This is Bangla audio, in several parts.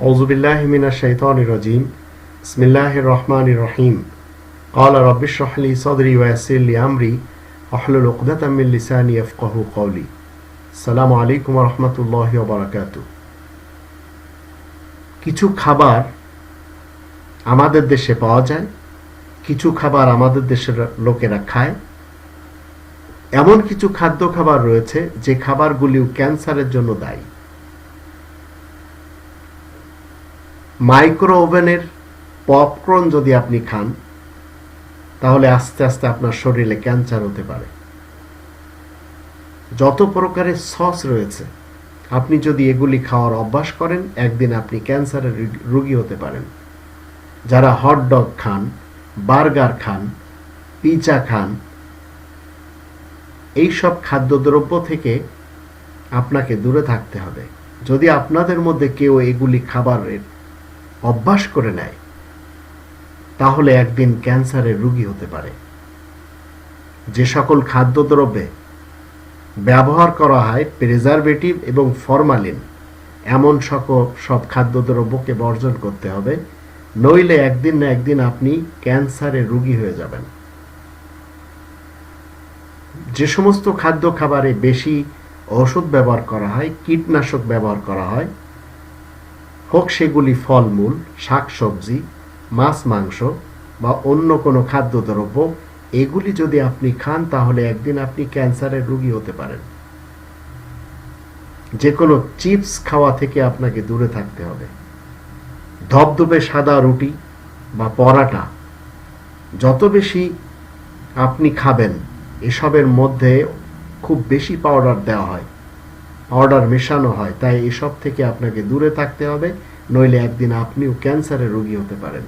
أعوذ بالله من الشيطان الرجيم بسم الله الرحمن الرحيم قال رب اشرح لي صدري ويسر لي أمري واحلل عقدة من لساني يفقه قولي السلام عليكم ورحمة الله وبركاته কিছু খাবার আমাদের দেশে পাওয়া যায় কিছু খাবার আমাদের দেশের লোকেরা খায় এমন কিছু খাদ্য খাবার রয়েছে যে খাবারগুলিও ক্যান্সারের জন্য দায়ী মাইক্রো ওভেনের পপকর্ন যদি আপনি খান, তাহলে আস্তে আস্তে আপনার শরীরে ক্যান্সার হতে পারে। যত প্রকারের সস রয়েছে, আপনি যদি এগুলি খাওয়ার অভ্যাস করেন, একদিন আপনি ক্যান্সারের রোগী হতে পারেন। যারা হটডগ খান, বার্গার খান পিজা খান, এইসব খাদ্যদ্রব্য থেকে আপনাকে দূরে থাকতে হবে। যদি আপনাদের মধ্যে কেউ এগুলি খাবারের অভ্যাস করে নেয়, তাহলে একদিন ক্যান্সারের রোগী হতে পারে। যে সকল খাদ্যদ্রব্যে ব্যবহার করা হয়, প্রিজারভেটিভ এবং ফরমালিন, এমন সকল, সব খাদ্যদ্রব্যকে বর্জন করতে হবে, নইলে একদিন না একদিন আপনি ক্যান্সারের রোগী হয়ে যাবেন। যে সমস্ত খাদ্য খাবারে বেশি ওষুধ ব্যবহার করা হয়, কীটনাশক ব্যবহার করা হয় হোক সেগুলি ফলমূল, শাকসবজি, মাছ, মাংস বা অন্য কোনো খাদ্যদ্রব্য, এগুলি যদি আপনি খান, তাহলে একদিন আপনি ক্যান্সারের রোগী হতে পারেন। যে কোনো চিপস খাওয়া থেকে আপনাকে দূরে থাকতে হবে। ধবধবে সাদা রুটি বা পরাটা, যত বেশি আপনি খাবেন, এসবের মধ্যে খুব বেশি পাউডার দেওয়া হয়। পাউডার মেশানো হয়, তাই এসব থেকে আপনাকে দূরে থাকতে হবে, নইলে একদিন আপনিও ক্যান্সারের রোগী হতে পারেন।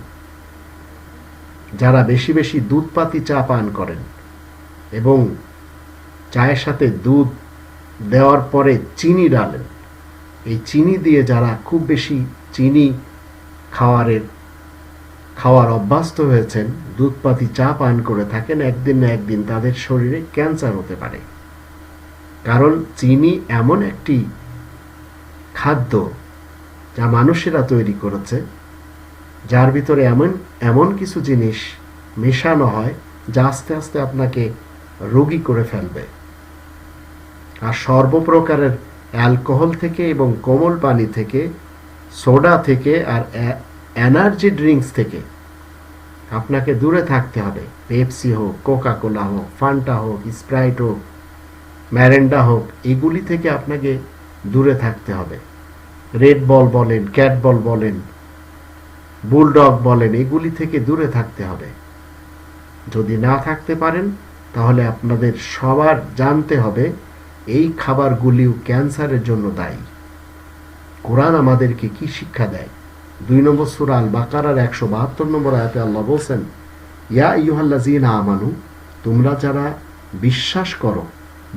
যারা বেশি বেশি দুধপাতি চা পান করেন এবং চায়ের সাথে দুধ দেওয়ার পরে চিনি ডালেন, এই চিনি দিয়ে যারা খুব বেশি চিনি খাওয়ারের, খাওয়ার অভ্যস্ত হয়েছেন দুধপাতি চা পান করে থাকেন, একদিন না একদিন তাদের শরীরে ক্যান্সার হতে পারে। কারণ চিনি এমন একটি খাদ্য যা মানুষেরা তৈরি করেছে, যার ভিতরে এমন এমন কিছু জিনিস মেশানো হয় যা আস্তে আস্তে আপনাকে রোগী করে ফেলবে। আর সর্বপ্রকারের অ্যালকোহল থেকে এবং কোমল পানি থেকে, সোডা থেকে আর এনার্জি ড্রিঙ্কস থেকে আপনাকে দূরে থাকতে হবে। পেপসি হোক কোকা কোলা হোক, ফান্টা হোক, স্প্রাইট হোক ম্যারেন্ডা হোক, এগুলি থেকে আপনাকে দূরে থাকতে হবে। রেড বল বলেন, ক্যাট বল বলেন, বুলডগ বলেন, এগুলি থেকে দূরে থাকতে হবে। যদি না থাকতে পারেন, তাহলে আপনাদের সবার জানতে হবে, এই খাবারগুলিও ক্যান্সারের জন্য দায়ী। কোরআন আমাদেরকে কি শিক্ষা দেয়? দুই নম্বর সুরাল বাকারার একশো বাহাত্তর নম্বর আয়াতে আল্লাহ বলছেন, ইয়া ইউহাল্লাজিন আমানু, তোমরা যারা বিশ্বাস করো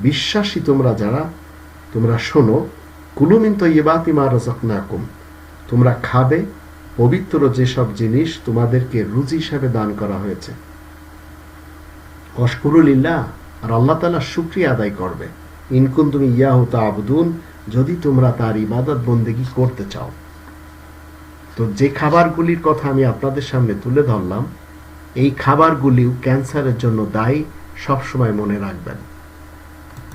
বিশ্বাসী তোমরা যারা, তোমরা শোনো কুলুমিন তো ইবাতিমা রজকনাকুম তোমরা খাবে পবিত্র যেসব জিনিস তোমাদেরকে রুজি হিসাবে দান করা হয়েছে। অস্করুলিল্লাহ আর আল্লাহ তালা শুক্রিয়া আদায় করবে। ইনকুন তুমি ইয়াহু আবদুন যদি তোমরা তার ইবাদত বন্দেগি করতে চাও। তো যে খাবারগুলির কথা আমি আপনাদের সামনে তুলে ধরলাম, এই খাবারগুলিও ক্যান্সারের জন্য দায়ী, সবসময় মনে রাখবেন।